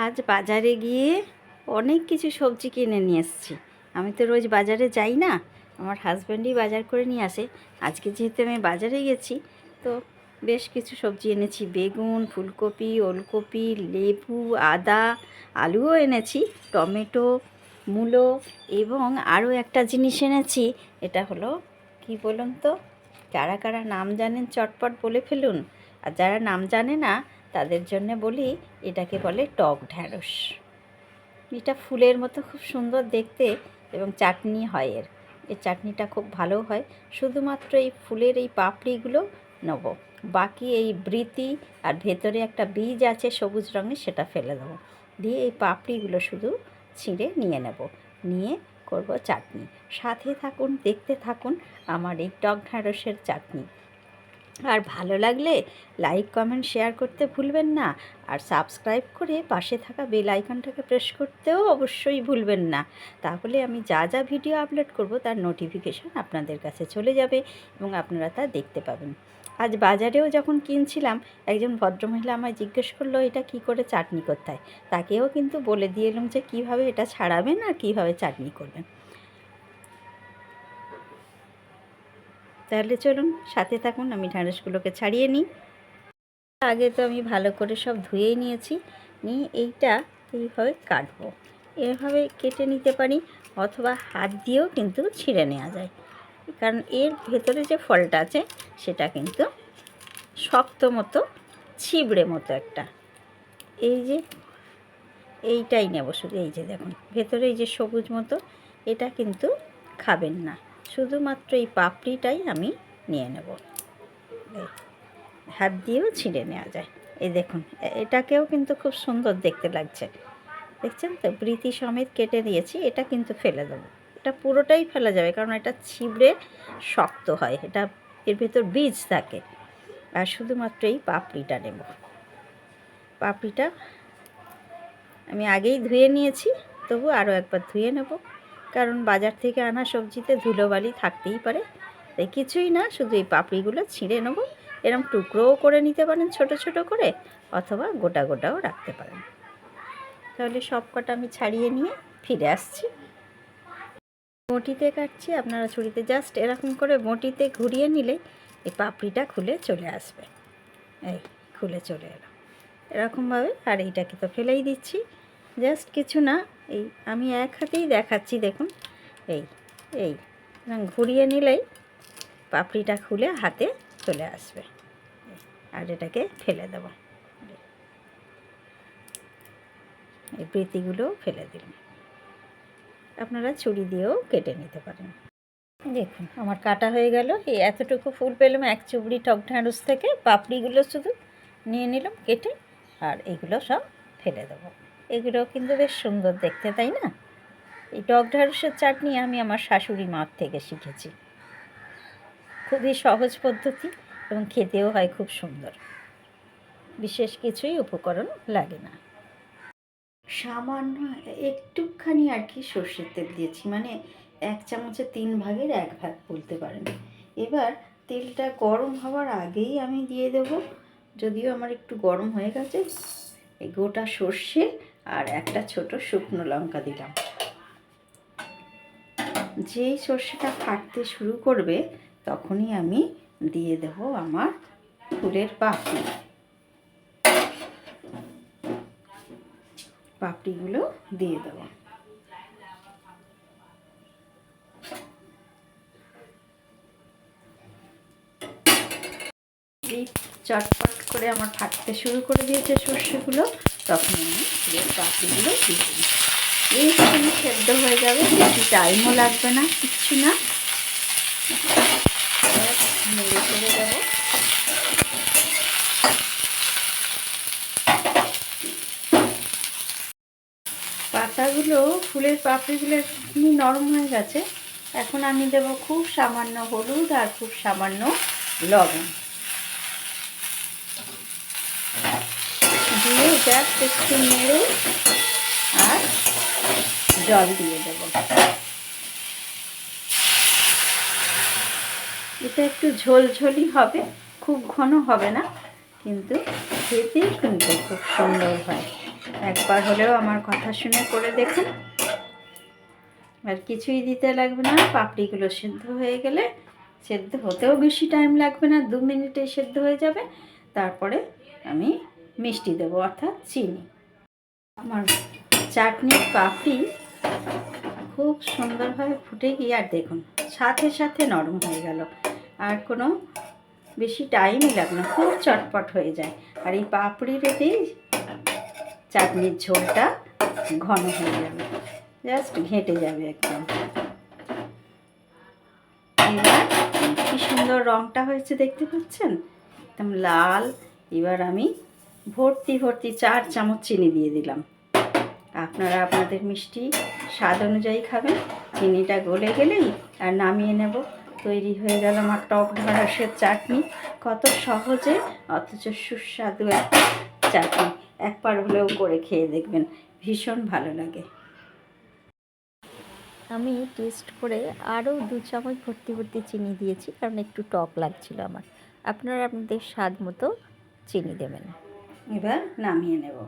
আজ বাজারে গিয়ে অনেক কিছু সবজি কিনে নিয়ে এসেছি। আমি তো রোজ বাজারে যাই না, আমার হাজব্যান্ডই বাজার করে নিয়ে আসে। আজকে যেহেতু আমি বাজারে গেছি, তো বেশ কিছু সবজি এনেছি। বেগুন, ফুলকপি, ওলকপি, লেবু, আদা, আলুও এনেছি, টমেটো, মূলো এবং আরও একটা জিনিস এনেছি, এটা হলো, কি বলুন তো? কারা কারা নাম জানেন চটপট বলে ফেলুন। আর যারা নাম জানে না, তাদের জন্য বলি, এটাকে বলে টক ঢ্যাঁড়স। এটা ফুলের মতো খুব সুন্দর দেখতে এবং চাটনি হয় এর। এর চাটনিটা খুব ভালো হয়। শুধুমাত্র এই ফুলের এই পাপড়িগুলো নেব। বাকি এই বৃতি আর ভেতরে একটা বীজ আছে সবুজ রঙের, সেটা ফেলে দেবো। দিয়ে এই পাপড়িগুলো শুধু ছিঁড়ে নিয়ে নেব। নিয়ে করব চাটনি। সাথে থাকুন, দেখতে থাকুন আমার এই টক ঢ্যাঁড়সের চাটনি। আর ভালো লাগলে লাইক কমেন্ট শেয়ার করতে ভুলবেন না। আর সাবস্ক্রাইব করে পাশে থাকা বেল আইকনটাকে প্রেস করতেও অবশ্যই ভুলবেন না। তাহলে আমি যা যা ভিডিও আপলোড করব তার নোটিফিকেশন আপনাদের কাছে চলে যাবে এবং আপনারা তা দেখতে পাবেন। আজ বাজারেও যখন কিনছিলাম, একজন ভদ্রমহিলা আমায় জিজ্ঞেস করল, এটা কি করে চাটনি করতে হয়? তাকেও কিন্তু বলে দিয়ে এলাম যে, কীভাবে এটা ছাড়াবেন আর কীভাবে চাটনি করবেন? তাহলে চলুন সাথে থাকুন, আমি ঢ্যাঁড়সগুলোকে ছাড়িয়ে নিই। আগে তো আমি ভালো করে সব ধুয়েই নিয়েছি, নিয়ে এইটা এইভাবে কাটবো। এভাবে কেটে নিতে পারি অথবা হাত দিয়েও কিন্তু ছিঁড়ে নেওয়া যায়। কারণ এর ভেতরে যে ফলটা আছে, সেটা কিন্তু শক্ত মতো, ছিবড়ে মতো একটা। এই যে, এইটাই নেব শুধু, এই যে দেখুন, ভেতরে এই যে সবুজ মতো, এটা কিন্তু খাবেন না। শুধুমাত্র এই পাপড়িটাই আমি নিয়ে নেব। হাত দিয়েও ছিঁড়ে নেওয়া যায়। এই দেখুন এটাকেও কিন্তু খুব সুন্দর দেখতে লাগছে। দেখছেন তো? বৃতি সমেত কেটে দিয়েছি, এটা কিন্তু ফেলে দেবো। এটা পুরোটাই ফেলা যাবে, কারণ এটা ছিবড়ে শক্ত হয়, এটা এর ভেতর বীজ থাকে। আর শুধুমাত্র এই পাপড়িটা নেব। পাপড়িটা আমি আগেই ধুয়ে নিয়েছি, তবু আরও একবার ধুয়ে নেব। কারণ বাজার থেকে আনা সবজিতে ধুলোবালি থাকতেই পারে। তাই কিছুই না, শুধু এই পাপড়িগুলো ছিঁড়ে নেব। এরকম টুকরোও করে নিতে পারেন ছোট ছোট করে, অথবা গোটা গোটাও রাখতে পারেন। তাহলে সব কটা আমি ছাড়িয়ে নিয়ে ফিরে আসছি। বটিতে কাটছি, আপনারা ছুরিতে জাস্ট এরকম করে বটিতে ঘুরিয়ে নিলে এই পাপড়িটা খুলে চলে আসবে। এই, খুলে চলে এলো। এরকমভাবে আর এইটাকে তো ফেলেই দিচ্ছি। জাস্ট কিছু না, এই আমি এক হাতেই দেখাচ্ছি দেখুন, এই এই ঘুরিয়ে নিলেই পাপড়িটা খুলে হাতে চলে আসবে। আর এটাকে ফেলে দেব। এই বৃতিগুলো ফেলে দিলাম আপনারা ছুরি দিয়েও কেটে নিতে পারেন। দেখুন, আমার কাটা হয়ে গেল। এই এতটুকু ফুল পেলাম এক চুবড়ি টক ঢ্যাঁড়স থেকে। পাপড়িগুলো শুধু নিয়ে নিলাম, কেটে, আর এগুলো সব ফেলে দেবো। এগুলো কিন্তু বেশ সুন্দর দেখতে, তাই না? এই টক ঢ্যাঁড়সের চাটনি আমি আমার শাশুড়ি মার থেকে শিখেছি। খুবই সহজ পদ্ধতি এবং খেতেও হয় খুব সুন্দর। বিশেষ কিছুই উপকরণ লাগে না। সামান্য একটুখানি আর কি সর্ষের তেল দিয়েছি মানে এক চামচে তিন ভাগের এক ভাগ বলতে পারেন। এবার তেলটা গরম হওয়ার আগেই আমি দিয়ে দেব। যদিও আমার একটু গরম হয়ে গেছে, এই গোটা সর্ষে আর একটা ছোট শুকনো লঙ্কা দিলাম। যেই সর্ষেটা ফাটতে শুরু করবে, তখনই আমি দিয়ে দেব আমার ফুলের পাপড়ি। পাপড়িগুলো দিয়ে দেবো। চটপট করে আমার ফাটতে শুরু করে দিয়েছে সর্ষেগুলো। তখন আমি ফুলের পাপড়িগুলো দিয়ে দিই। এইখানে সেদ্ধ হয়ে যাবে, বেশি টাইমও লাগবে না, কিচ্ছু না। পাতাগুলো, ফুলের পাপড়িগুলো এমনি নরম হয়ে গেছে। এখন আমি দেব খুব সামান্য হলুদ আর খুব সামান্য লবণ দিয়ে জাস্ট একটু নেড়ে আর জল দিয়ে দেবো। এটা একটু ঝোলঝোলি হবে, খুব ঘন হবে না, কিন্তু খেতে কিন্তু খুব সুন্দর হয়। একবার হলেও আমার কথা শুনে করে দেখুন। আর কিছুই দিতে লাগবে না, পাপড়িগুলো সেদ্ধ হয়ে গেলে সেদ্ধ হতেও বেশি টাইম লাগবে না, দু মিনিটে সেদ্ধ হয়ে যাবে। তারপরে আমি মিষ্টি দেবো, অর্থাৎ চিনি। আমার চাটনির পাপড়ি খুব সুন্দরভাবে ফুটে গিয়ে, আর দেখুন, সাথে সাথে নরম হয়ে গেল। আর কোনো বেশি টাইমই লাগবে না, খুব চটপট হয়ে যায়। আর এই পাপড়ির এতেই চাটনির ঝোলটা ঘন হয়ে যাবে। জাস্ট ঘেঁটে যাবে একদম। এবার কি সুন্দর রঙটা হয়েছে দেখতে পাচ্ছেন? একদম লাল। এবার আমি ভর্তি ভর্তি চার চামচ চিনি দিয়ে দিলাম। আপনারা আপনাদের মিষ্টি স্বাদ অনুযায়ী খাবেন। চিনিটা গলে গেলেই আর নামিয়ে নেব। তৈরি হয়ে গেল আমার টক ঢ্যাঁড়সের চাটনি। কত সহজে, অথচ সুস্বাদু একটা চাটনি। একবার হলেও করে খেয়ে দেখবেন। ভীষণ ভালো লাগে। আমি টেস্ট করে আরও দু চামচ ভর্তি ভর্তি চিনি দিয়েছি, কারণ একটু টক লাগছিল আমার। আপনারা আপনাদের স্বাদ মতো চিনি দেবেন। এবার নামিয়ে নেব।